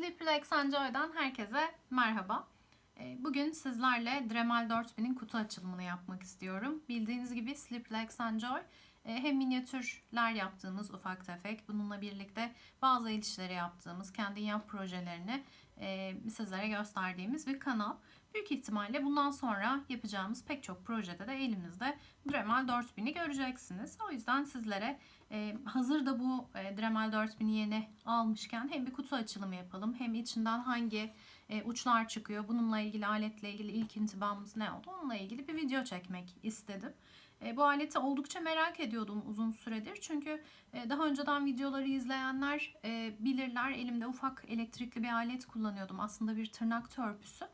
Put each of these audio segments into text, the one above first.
Sleep Relax Enjoy'dan herkese merhaba. Ee, Bugün sizlerle Dremel 4000'in kutu açılımını yapmak istiyorum. Bildiğiniz gibi Sleep Relax Enjoy e, hem minyatürler yaptığımız ufak tefek, bununla birlikte bazı el yaptığımız, kendi yap projelerini e, sizlere gösterdiğimiz bir kanal. Büyük ihtimalle bundan sonra yapacağımız pek çok projede de elimizde Dremel 4000'i göreceksiniz. O yüzden sizlere e, hazır da bu e, Dremel 4000'i yeni almışken hem bir kutu açılımı yapalım hem içinden hangi e, uçlar çıkıyor bununla ilgili aletle ilgili ilk intibamız ne oldu onunla ilgili bir video çekmek istedim. Bu aleti oldukça merak ediyordum uzun süredir çünkü daha önceden videoları izleyenler bilirler elimde ufak elektrikli bir alet kullanıyordum aslında bir tırnak törpüsü.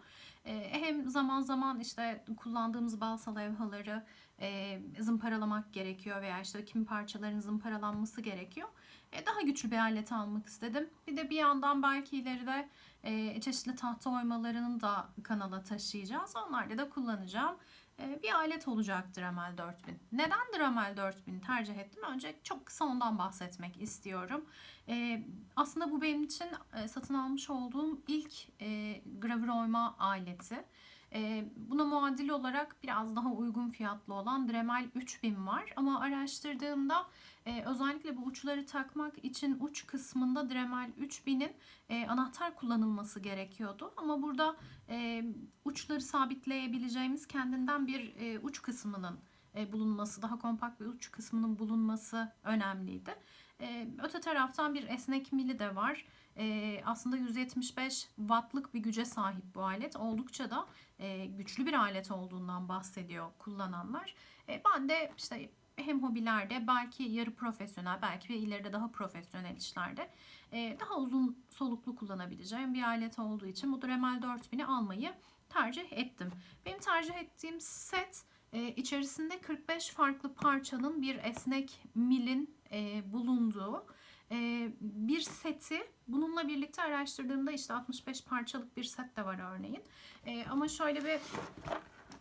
E, hem zaman zaman işte kullandığımız balsa levhaları e, zımparalamak gerekiyor veya işte kimi parçaların zımparalanması gerekiyor. E, daha güçlü bir alet almak istedim. Bir de bir yandan belki ileride e, çeşitli tahta oymalarını da kanala taşıyacağız. Onlarda da kullanacağım bir alet olacak Dremel 4000. Neden Dremel 4000 tercih ettim? Önce çok kısa ondan bahsetmek istiyorum. E, aslında bu benim için e, satın almış olduğum ilk e, gravür oyma aleti. E, buna muadil olarak biraz daha uygun fiyatlı olan Dremel 3000 var. Ama araştırdığımda e, özellikle bu uçları takmak için uç kısmında Dremel 3000'in e, anahtar kullanılması gerekiyordu. Ama burada e, uçları sabitleyebileceğimiz kendinden bir uç kısmının bulunması, daha kompakt bir uç kısmının bulunması önemliydi. Öte taraftan bir esnek mili de var. Aslında 175 wattlık bir güce sahip bu alet. Oldukça da e, güçlü bir alet olduğundan bahsediyor kullananlar. E, ben de işte hem hobilerde belki yarı profesyonel belki ve ileride daha profesyonel işlerde e, daha uzun soluklu kullanabileceğim bir alet olduğu için bu Dremel 4000'i almayı tercih ettim. Benim tercih ettiğim set içerisinde 45 farklı parçanın bir esnek milin e, bulunduğu bir seti bununla birlikte araştırdığımda işte 65 parçalık bir set de var örneğin. E, ama şöyle bir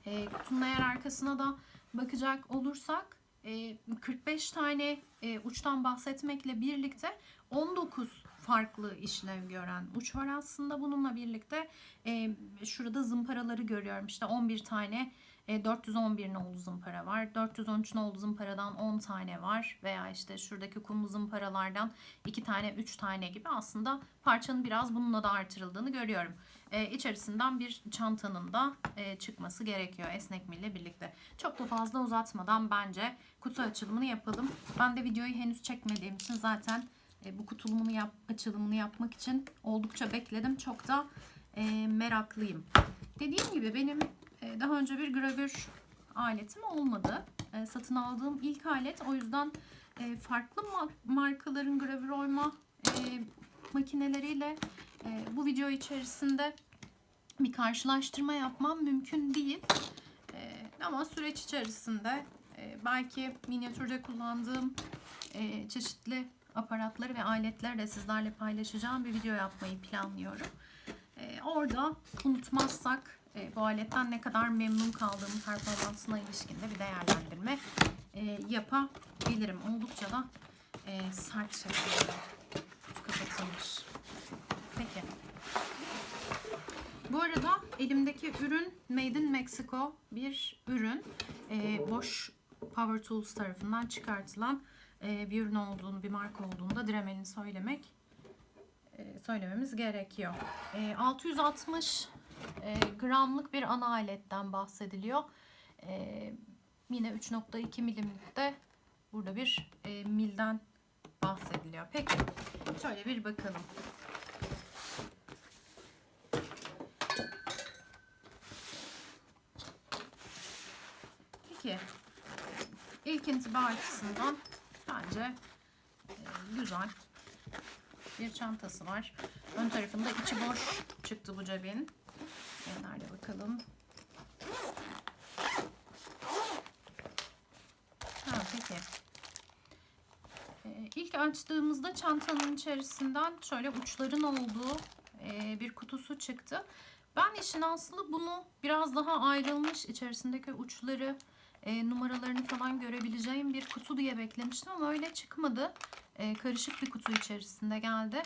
e, kutunun eğer arkasına da bakacak olursak e, 45 tane e, uçtan bahsetmekle birlikte 19 farklı işlev gören uç var aslında. Bununla birlikte e, şurada zımparaları görüyorum. İşte 11 tane e, 411 nolu zımpara var. 413 nolu zımparadan 10 tane var. Veya işte şuradaki kumlu zımparalardan 2 tane 3 tane gibi aslında parçanın biraz bununla da artırıldığını görüyorum. E, içerisinden bir çantanın da e, çıkması gerekiyor esnekmiyle birlikte. Çok da fazla uzatmadan bence kutu açılımını yapalım. Ben de videoyu henüz çekmediğim için zaten e, bu kutulumunu yap, açılımını yapmak için oldukça bekledim. Çok da e, meraklıyım. Dediğim gibi benim daha önce bir gravür aletim olmadı. E, satın aldığım ilk alet. O yüzden e, farklı ma- markaların gravür oyma e, makineleriyle e, bu video içerisinde bir karşılaştırma yapmam mümkün değil. Ama süreç içerisinde belki minyatürde kullandığım çeşitli aparatları ve aletleri de sizlerle paylaşacağım bir video yapmayı planlıyorum. Orada unutmazsak e, bu aletten ne kadar memnun kaldığım performansına ilişkin de bir değerlendirme e, yapabilirim. Oldukça da e, sert şekilde kapatılmış. Peki. Bu arada elimdeki ürün Made in Mexico bir ürün. E, Bosch Power Tools tarafından çıkartılan e, bir ürün olduğunu, bir marka olduğunu da Dremel'in söylemek söylememiz gerekiyor. E, 660 e, gramlık bir ana aletten bahsediliyor. E, yine 3.2 milimlikte burada bir e, milden bahsediliyor. Peki şöyle bir bakalım. Peki ilk intiba açısından bence e, güzel bir çantası var. Ön tarafında içi boş çıktı bu cebin. Nerede bakalım. Ha peki. E, ilk açtığımızda çantanın içerisinden şöyle uçların olduğu e, bir kutusu çıktı. Ben işin aslında bunu biraz daha ayrılmış içerisindeki uçları e, numaralarını falan görebileceğim bir kutu diye beklemiştim ama öyle çıkmadı. E, karışık bir kutu içerisinde geldi.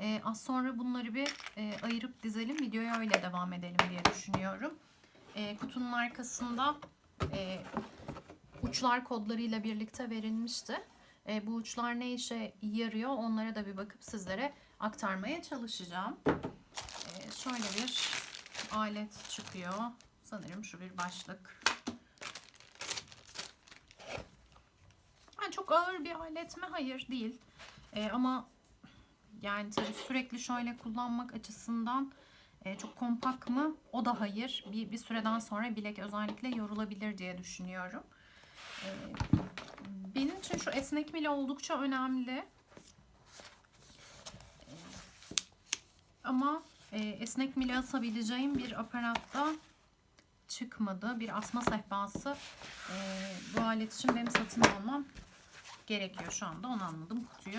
E, az sonra bunları bir e, ayırıp dizelim. Videoya öyle devam edelim diye düşünüyorum. E, kutunun arkasında e, uçlar kodlarıyla birlikte verilmişti. E, bu uçlar ne işe yarıyor onlara da bir bakıp sizlere aktarmaya çalışacağım. E, şöyle bir alet çıkıyor. Sanırım şu bir başlık. Yani çok ağır bir alet mi? Hayır değil. E, ama yani tabii sürekli şöyle kullanmak açısından e, çok kompakt mı? O da hayır. Bir, bir süreden sonra bilek özellikle yorulabilir diye düşünüyorum. E, benim için şu esnek mili oldukça önemli. E, ama e, esnek mili asabileceğim bir aparatta çıkmadı. Bir asma sehpası e, bu alet için benim satın almam gerekiyor şu anda. Onu anladım. Kutuyu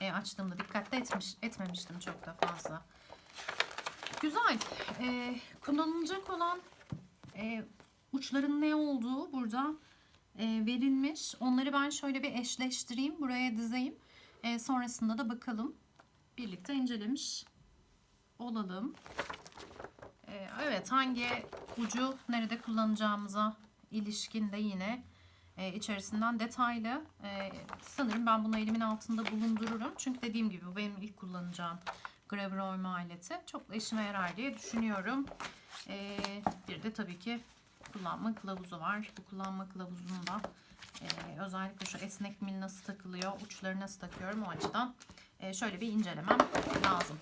e, açtığımda dikkatli etmiş, etmemiştim çok da fazla. Güzel. E, kullanılacak olan e, uçların ne olduğu burada e, verilmiş. Onları ben şöyle bir eşleştireyim. Buraya dizeyim. E, sonrasında da bakalım. Birlikte incelemiş olalım. E, evet hangi ucu nerede kullanacağımıza ilişkin de yine e, içerisinden detaylı. E, sanırım ben bunu elimin altında bulundururum. Çünkü dediğim gibi bu benim ilk kullanacağım gravür oyma aleti. Çok da işime yarar diye düşünüyorum. E, bir de tabii ki kullanma kılavuzu var. Bu kullanma kılavuzunda e, özellikle şu esnek mil nasıl takılıyor, uçları nasıl takıyorum o açıdan e, şöyle bir incelemem lazım.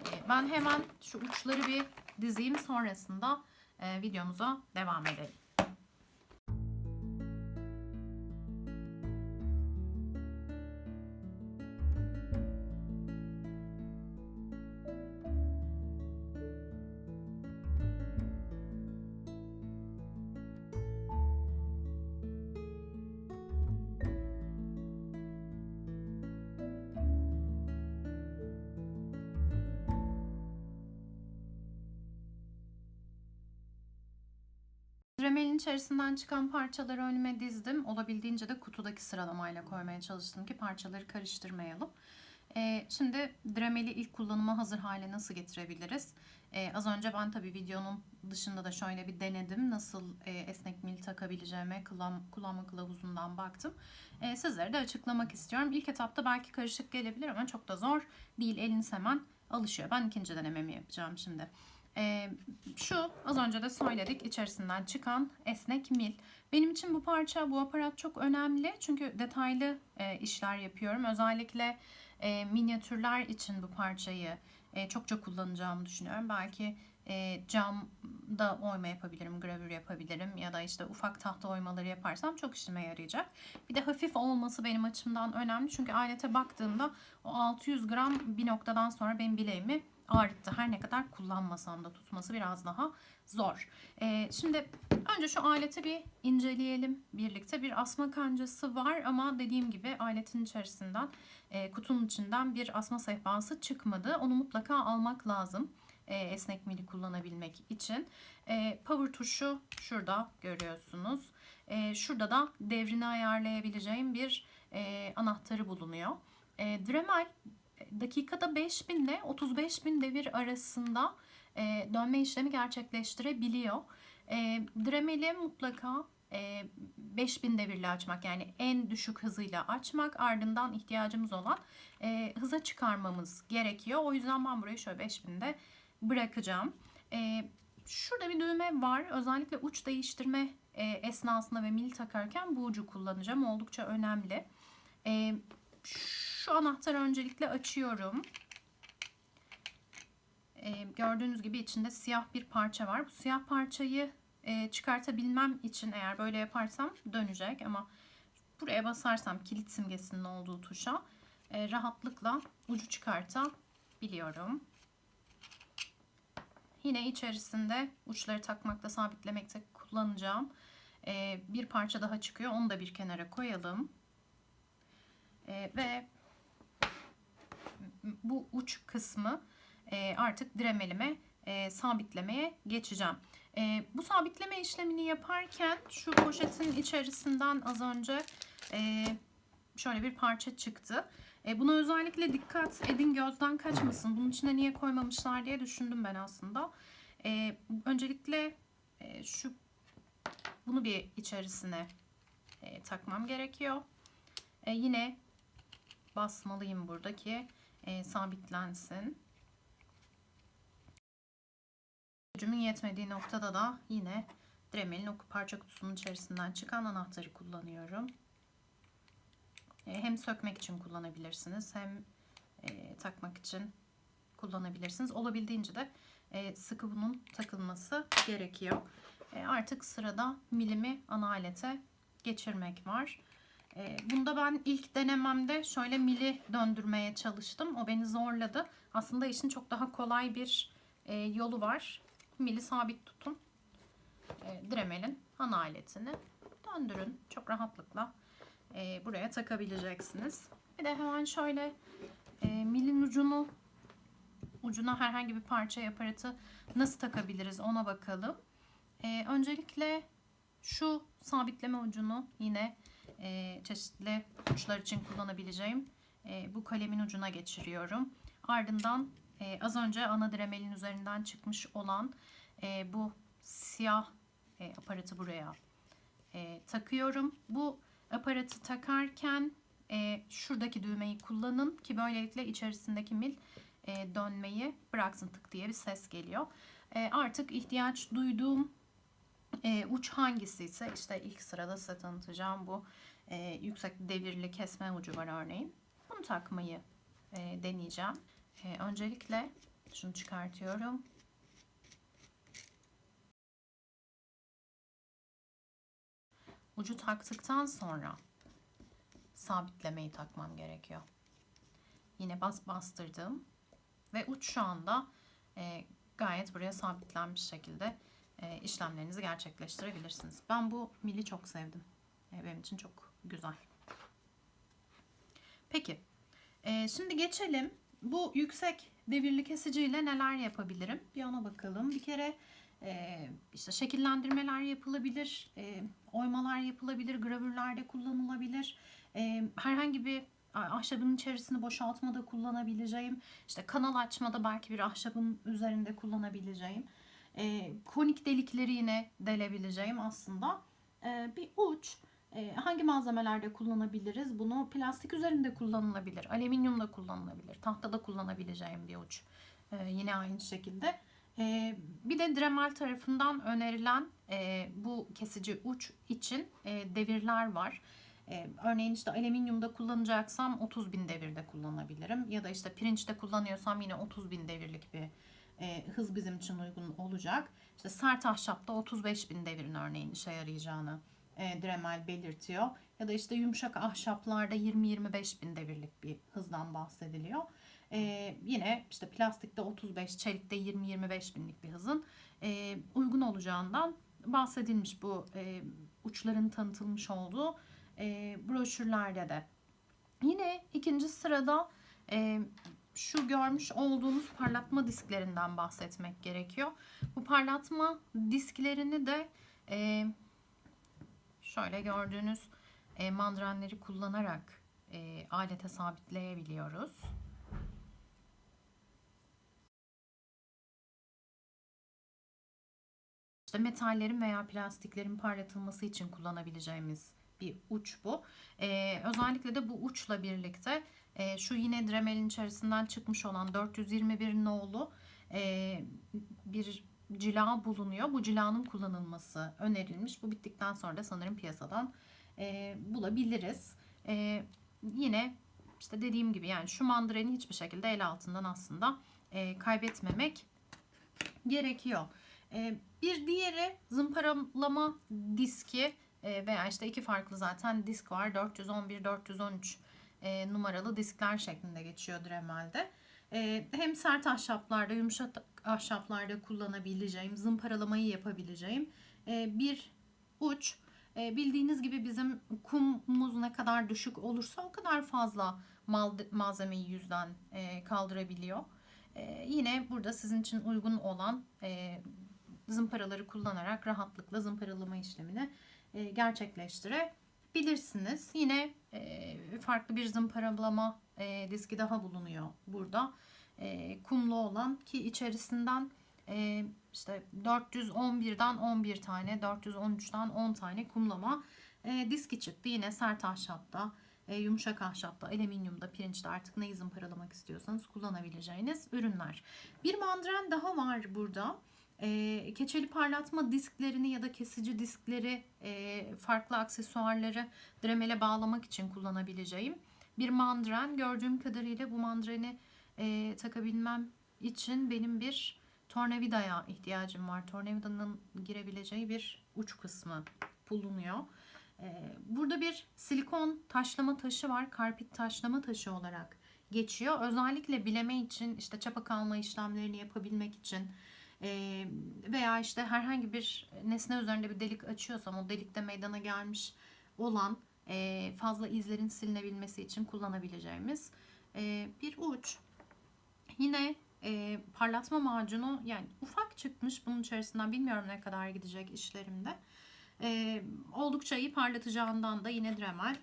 E, ben hemen şu uçları bir dizeyim sonrasında e, videomuza devam edelim. Dremelin içerisinden çıkan parçaları önüme dizdim. Olabildiğince de kutudaki sıralamayla koymaya çalıştım ki parçaları karıştırmayalım. Ee, şimdi Dremel'i ilk kullanıma hazır hale nasıl getirebiliriz? Ee, az önce ben tabii videonun dışında da şöyle bir denedim. Nasıl e, esnek mil takabileceğime kullan, kullanma kılavuzundan baktım. Ee, sizlere de açıklamak istiyorum. İlk etapta belki karışık gelebilir ama çok da zor değil. Eliniz hemen alışıyor. Ben ikinci denememi yapacağım şimdi. Ee, şu az önce de söyledik içerisinden çıkan esnek mil. Benim için bu parça, bu aparat çok önemli. Çünkü detaylı e, işler yapıyorum. Özellikle e, minyatürler için bu parçayı e, çokça kullanacağımı düşünüyorum. Belki e, camda oyma yapabilirim, gravür yapabilirim ya da işte ufak tahta oymaları yaparsam çok işime yarayacak. Bir de hafif olması benim açımdan önemli. Çünkü alete baktığımda o 600 gram bir noktadan sonra benim bileğimi ağrıttı. Her ne kadar kullanmasam da tutması biraz daha zor. Ee, şimdi önce şu aleti bir inceleyelim birlikte. Bir asma kancası var ama dediğim gibi aletin içerisinden, e, kutunun içinden bir asma sehpası çıkmadı. Onu mutlaka almak lazım e, esnek mili kullanabilmek için. E, power tuşu şurada görüyorsunuz. E, şurada da devrini ayarlayabileceğim bir e, anahtarı bulunuyor. E, Dremel dakikada 5000 ile 35.000 devir arasında e, dönme işlemi gerçekleştirebiliyor. E, Dremel'i mutlaka e, 5000 devirle açmak yani en düşük hızıyla açmak ardından ihtiyacımız olan e, hıza çıkarmamız gerekiyor. O yüzden ben burayı şöyle 5000'de bırakacağım. E, şurada bir düğme var. Özellikle uç değiştirme e, esnasında ve mil takarken bu ucu kullanacağım. Oldukça önemli. E, anahtarı öncelikle açıyorum. Ee, gördüğünüz gibi içinde siyah bir parça var. Bu siyah parçayı e, çıkartabilmem için eğer böyle yaparsam dönecek ama buraya basarsam kilit simgesinin olduğu tuşa e, rahatlıkla ucu çıkartabiliyorum. Yine içerisinde uçları takmakta sabitlemekte kullanacağım e, bir parça daha çıkıyor. Onu da bir kenara koyalım. E, ve bu uç kısmı e, artık dremelime e, sabitlemeye geçeceğim. E, bu sabitleme işlemini yaparken şu poşetin içerisinden az önce e, şöyle bir parça çıktı. E, buna özellikle dikkat edin gözden kaçmasın. Bunun içine niye koymamışlar diye düşündüm ben aslında. E, öncelikle e, şu bunu bir içerisine e, takmam gerekiyor. E, yine basmalıyım buradaki e, sabitlensin. Gücümün yetmediği noktada da yine Dremel'in o parça kutusunun içerisinden çıkan anahtarı kullanıyorum. E, hem sökmek için kullanabilirsiniz hem e, takmak için kullanabilirsiniz. Olabildiğince de e, sıkı bunun takılması gerekiyor. E, artık sırada milimi ana alete geçirmek var. E, bunda ben ilk denememde şöyle mili döndürmeye çalıştım. O beni zorladı. Aslında işin çok daha kolay bir e, yolu var. Mili sabit tutun. E, Dremel'in ana aletini döndürün. Çok rahatlıkla e, buraya takabileceksiniz. Bir de hemen şöyle milin ucunu ucuna herhangi bir parça aparatı nasıl takabiliriz ona bakalım. Öncelikle şu sabitleme ucunu yine e, çeşitli uçlar için kullanabileceğim e, bu kalemin ucuna geçiriyorum. Ardından e, az önce ana dremelin üzerinden çıkmış olan e, bu siyah e, aparatı buraya e, takıyorum. Bu aparatı takarken e, şuradaki düğmeyi kullanın ki böylelikle içerisindeki mil e, dönmeyi bıraksın tık diye bir ses geliyor. E, artık ihtiyaç duyduğum e, uç hangisi ise işte ilk sırada size tanıtacağım bu e, yüksek devirli kesme ucu var örneğin. Bunu takmayı e, deneyeceğim. E, öncelikle şunu çıkartıyorum. Ucu taktıktan sonra sabitlemeyi takmam gerekiyor. Yine bas bastırdım ve uç şu anda e, gayet buraya sabitlenmiş şekilde e, işlemlerinizi gerçekleştirebilirsiniz. Ben bu mili çok sevdim. E, benim için çok güzel. Peki. E, şimdi geçelim. Bu yüksek devirli kesiciyle neler yapabilirim? Bir ona bakalım. Bir kere e, işte şekillendirmeler yapılabilir, e, oymalar yapılabilir, gravürlerde kullanılabilir. Herhangi bir ahşabın içerisini boşaltmada kullanabileceğim, işte kanal açmada belki bir ahşabın üzerinde kullanabileceğim, e, konik delikleri yine delebileceğim aslında e, bir uç. E, hangi malzemelerde kullanabiliriz? Bunu plastik üzerinde kullanılabilir, alüminyumda kullanılabilir, tahtada kullanabileceğim bir uç. E, yine aynı şekilde. E, bir de Dremel tarafından önerilen e, bu kesici uç için e, devirler var. Ee, örneğin işte alüminyumda kullanacaksam 30 bin devirde kullanabilirim. Ya da işte pirinçte kullanıyorsam yine 30 bin devirlik bir e, hız bizim için uygun olacak. İşte sert ahşapta 35 bin devirin örneğin işe yarayacağını e, Dremel belirtiyor. Ya da işte yumuşak ahşaplarda 20-25 bin devirlik bir hızdan bahsediliyor. E, yine işte plastikte 35, çelikte 20-25 binlik bir hızın e, uygun olacağından bahsedilmiş bu e, uçların tanıtılmış olduğu e, broşürlerde de. Yine ikinci sırada e, şu görmüş olduğunuz parlatma disklerinden bahsetmek gerekiyor. Bu parlatma disklerini de e, şöyle gördüğünüz e, mandrenleri kullanarak e, alete sabitleyebiliyoruz. İşte metallerin veya plastiklerin parlatılması için kullanabileceğimiz bir uç bu. Ee, özellikle de bu uçla birlikte e, şu yine Dremel'in içerisinden çıkmış olan 421 nolu e, bir cila bulunuyor. Bu cilanın kullanılması önerilmiş. Bu bittikten sonra da sanırım piyasadan e, bulabiliriz. E, yine işte dediğim gibi yani şu mandreni hiçbir şekilde el altından aslında e, kaybetmemek gerekiyor. E, bir diğeri zımparalama diski e, veya işte iki farklı zaten disk var. 411, 413 e, numaralı diskler şeklinde geçiyor Dremel'de. E, hem sert ahşaplarda, yumuşak ahşaplarda kullanabileceğim, zımparalamayı yapabileceğim bir uç. Bildiğiniz gibi bizim kumumuz ne kadar düşük olursa o kadar fazla malzemeyi yüzden kaldırabiliyor. Yine burada sizin için uygun olan zımparaları kullanarak rahatlıkla zımparalama işlemini e, gerçekleştirebilirsiniz. Yine e, farklı bir zımparalama e, diski daha bulunuyor burada. E, kumlu olan ki içerisinden e, işte 411'den 11 tane, 413'ten 10 tane kumlama e, diski çıktı. Yine sert ahşapta, e, yumuşak ahşapta, alüminyumda, pirinçte artık neyi zımparalamak istiyorsanız kullanabileceğiniz ürünler. Bir mandren daha var burada. E, keçeli parlatma disklerini ya da kesici diskleri, e, farklı aksesuarları dremele bağlamak için kullanabileceğim bir mandren. Gördüğüm kadarıyla bu mandreni e, takabilmem için benim bir tornavidaya ihtiyacım var. Tornavidanın girebileceği bir uç kısmı bulunuyor. Ee, Burada bir silikon taşlama taşı var. Karpit taşlama taşı olarak geçiyor. Özellikle bileme için işte çapa kalma işlemlerini yapabilmek için veya işte herhangi bir nesne üzerinde bir delik açıyorsam o delikte meydana gelmiş olan fazla izlerin silinebilmesi için kullanabileceğimiz bir uç. Yine parlatma macunu yani ufak çıkmış bunun içerisinden bilmiyorum ne kadar gidecek işlerimde. Oldukça iyi parlatacağından da yine Dremel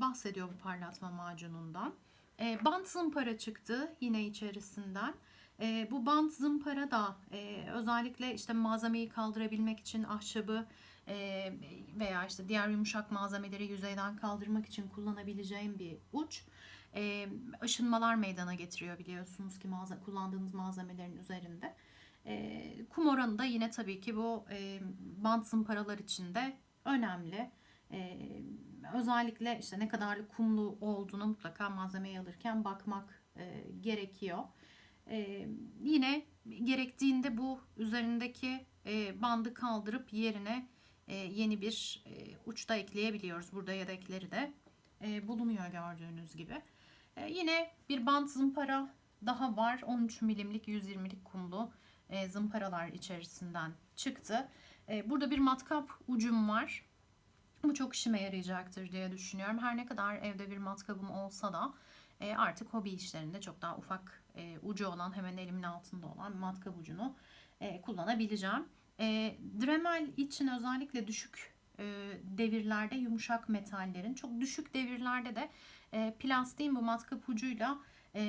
bahsediyor bu parlatma macunundan. E, bant zımpara çıktı yine içerisinden. E, bu bant zımpara da e, özellikle işte malzemeyi kaldırabilmek için ahşabı e, veya işte diğer yumuşak malzemeleri yüzeyden kaldırmak için kullanabileceğim bir uç. E, aşınmalar meydana getiriyor biliyorsunuz ki malze kullandığınız malzemelerin üzerinde. E, kum oranı da yine tabii ki bu e, bant zımparalar için de önemli. E, özellikle işte ne kadarlık kumlu olduğunu mutlaka malzemeyi alırken bakmak e, gerekiyor. Yine gerektiğinde bu üzerindeki bandı kaldırıp yerine yeni bir e, uçta ekleyebiliyoruz. Burada yedekleri de e, bulunuyor gördüğünüz gibi. Yine bir bant zımpara daha var. 13 milimlik 120'lik kumlu e, zımparalar içerisinden çıktı. Burada bir matkap ucum var. Bu çok işime yarayacaktır diye düşünüyorum. Her ne kadar evde bir matkabım olsa da artık hobi işlerinde çok daha ufak e, ucu olan hemen elimin altında olan matkap ucunu e, kullanabileceğim. E, Dremel için özellikle düşük e, devirlerde yumuşak metallerin çok düşük devirlerde de e, plastiğin bu matkap ucuyla e,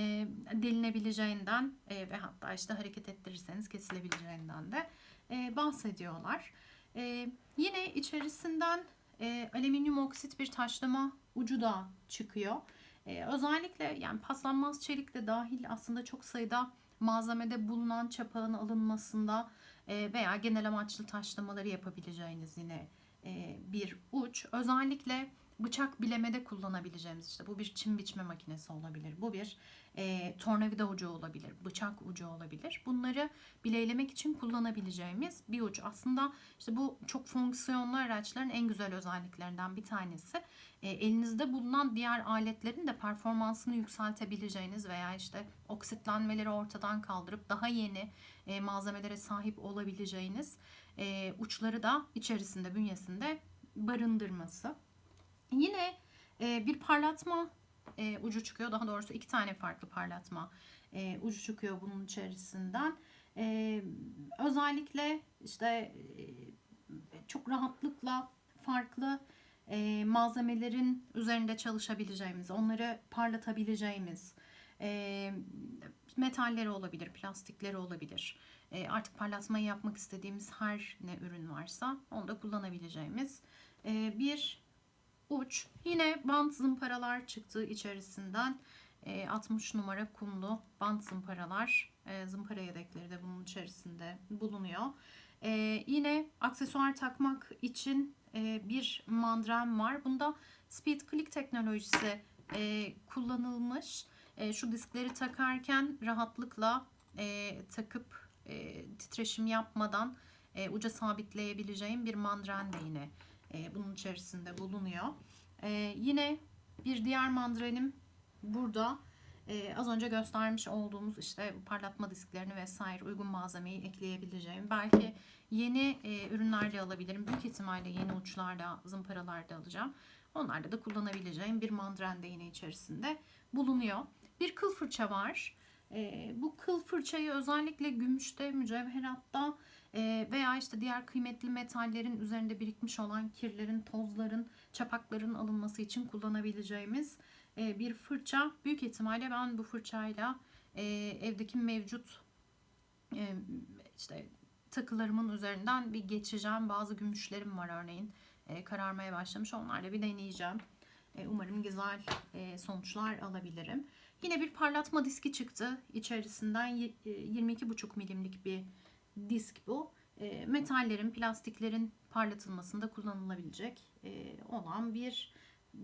delinebileceğinden e, ve hatta işte hareket ettirirseniz kesilebileceğinden de e, bahsediyorlar. E, yine içerisinden e, alüminyum oksit bir taşlama ucu da çıkıyor. E, özellikle yani paslanmaz çelik de dahil aslında çok sayıda malzemede bulunan çapağın alınmasında e, veya genel amaçlı taşlamaları yapabileceğiniz yine e, bir uç. Özellikle bıçak bilemede kullanabileceğimiz işte bu bir çim biçme makinesi olabilir. Bu bir e, tornavida ucu olabilir, bıçak ucu olabilir. Bunları bileylemek için kullanabileceğimiz bir uç. Aslında işte bu çok fonksiyonlu araçların en güzel özelliklerinden bir tanesi. E, elinizde bulunan diğer aletlerin de performansını yükseltebileceğiniz veya işte oksitlenmeleri ortadan kaldırıp daha yeni e, malzemelere sahip olabileceğiniz e, uçları da içerisinde bünyesinde barındırması. Yine e, bir parlatma e, ucu çıkıyor. Daha doğrusu iki tane farklı parlatma e, ucu çıkıyor bunun içerisinden. E, özellikle işte e, çok rahatlıkla farklı e, malzemelerin üzerinde çalışabileceğimiz, onları parlatabileceğimiz e, metalleri olabilir, plastikleri olabilir. E, artık parlatmayı yapmak istediğimiz her ne ürün varsa onu da kullanabileceğimiz e, bir uç. Yine bant zımparalar çıktı içerisinden. E, 60 numara kumlu bant zımparalar. E, zımpara yedekleri de bunun içerisinde bulunuyor. E, yine aksesuar takmak için e, bir mandrem var. Bunda Speed Click teknolojisi e, kullanılmış. E, şu diskleri takarken rahatlıkla e, takıp e, titreşim yapmadan e, uca sabitleyebileceğim bir mandren de yine e, bunun içerisinde bulunuyor. E, yine bir diğer mandrenim burada. E, az önce göstermiş olduğumuz işte parlatma disklerini vesaire uygun malzemeyi ekleyebileceğim. Belki yeni e, ürünlerde alabilirim. Büyük ihtimalle yeni uçlarda, zımparalarda alacağım. Onlarda da kullanabileceğim bir mandren de yine içerisinde bulunuyor. Bir kıl fırça var. E, bu kıl fırçayı özellikle gümüşte, mücevheratta e, veya işte diğer kıymetli metallerin üzerinde birikmiş olan kirlerin, tozların, çapakların alınması için kullanabileceğimiz e, bir fırça. Büyük ihtimalle ben bu fırçayla e, evdeki mevcut e, işte takılarımın üzerinden bir geçeceğim. Bazı gümüşlerim var örneğin. E, kararmaya başlamış. Onlarla bir deneyeceğim. Umarım güzel sonuçlar alabilirim. Yine bir parlatma diski çıktı. İçerisinden y- e, 22,5 milimlik bir disk bu. E, metallerin, plastiklerin parlatılmasında kullanılabilecek e, olan bir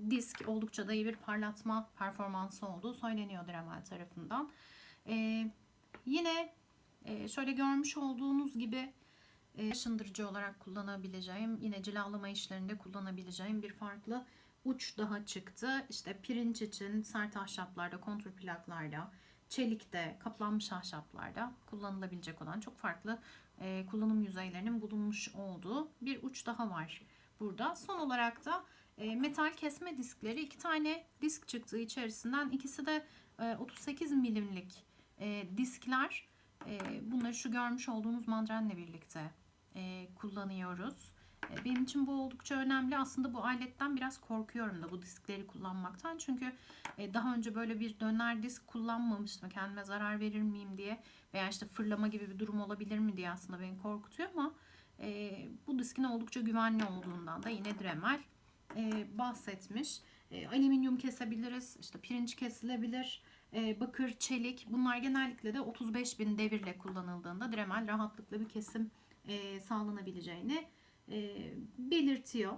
disk. Oldukça da iyi bir parlatma performansı olduğu söyleniyor Dremel tarafından. E, yine şöyle görmüş olduğunuz gibi e, aşındırıcı olarak kullanabileceğim, yine cilalama işlerinde kullanabileceğim bir farklı uç daha çıktı. İşte pirinç için sert ahşaplarda, kontur plaklarda, çelikte, kaplanmış ahşaplarda kullanılabilecek olan çok farklı e, kullanım yüzeylerinin bulunmuş olduğu bir uç daha var burada. Son olarak da e, metal kesme diskleri iki tane disk çıktığı içerisinden ikisi de e, 38 milimlik e, diskler. E, bunları şu görmüş olduğunuz mandrenle birlikte e, kullanıyoruz. E, Benim için bu oldukça önemli. Aslında bu aletten biraz korkuyorum da bu diskleri kullanmaktan. Çünkü e, daha önce böyle bir döner disk kullanmamıştım. Kendime zarar verir miyim diye veya işte fırlama gibi bir durum olabilir mi diye aslında beni korkutuyor ama e, bu diskin oldukça güvenli olduğundan da yine Dremel bahsetmiş. Alüminyum kesebiliriz, işte pirinç kesilebilir, bakır, çelik. Bunlar genellikle de 35 bin devirle kullanıldığında Dremel rahatlıkla bir kesim sağlanabileceğini e, belirtiyor.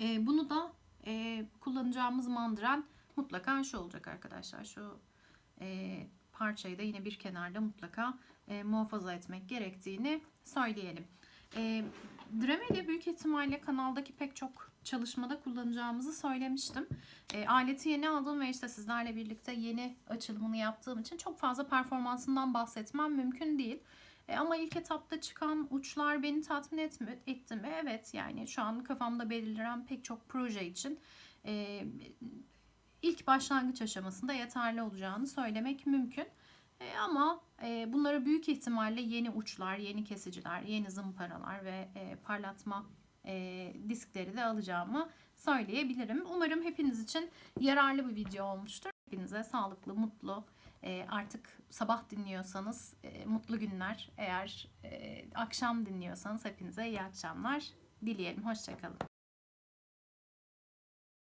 E, bunu da e, kullanacağımız mandren mutlaka şu olacak arkadaşlar. Şu e, parçayı da yine bir kenarda mutlaka e, muhafaza etmek gerektiğini söyleyelim. E, Dremel'i büyük ihtimalle kanaldaki pek çok çalışmada kullanacağımızı söylemiştim. E, aleti yeni aldım ve işte sizlerle birlikte yeni açılımını yaptığım için çok fazla performansından bahsetmem mümkün değil. E, ama ilk etapta çıkan uçlar beni tatmin etmi, etti mi? Evet yani şu an kafamda belirlenen pek çok proje için e, ilk başlangıç aşamasında yeterli olacağını söylemek mümkün. E, ama e, bunlara büyük ihtimalle yeni uçlar, yeni kesiciler, yeni zımparalar ve e, parlatma e, diskleri de alacağımı söyleyebilirim. Umarım hepiniz için yararlı bir video olmuştur. Hepinize sağlıklı, mutlu, e, artık sabah dinliyorsanız e, mutlu günler. Eğer e, akşam dinliyorsanız hepinize iyi akşamlar dileyelim. Hoşçakalın.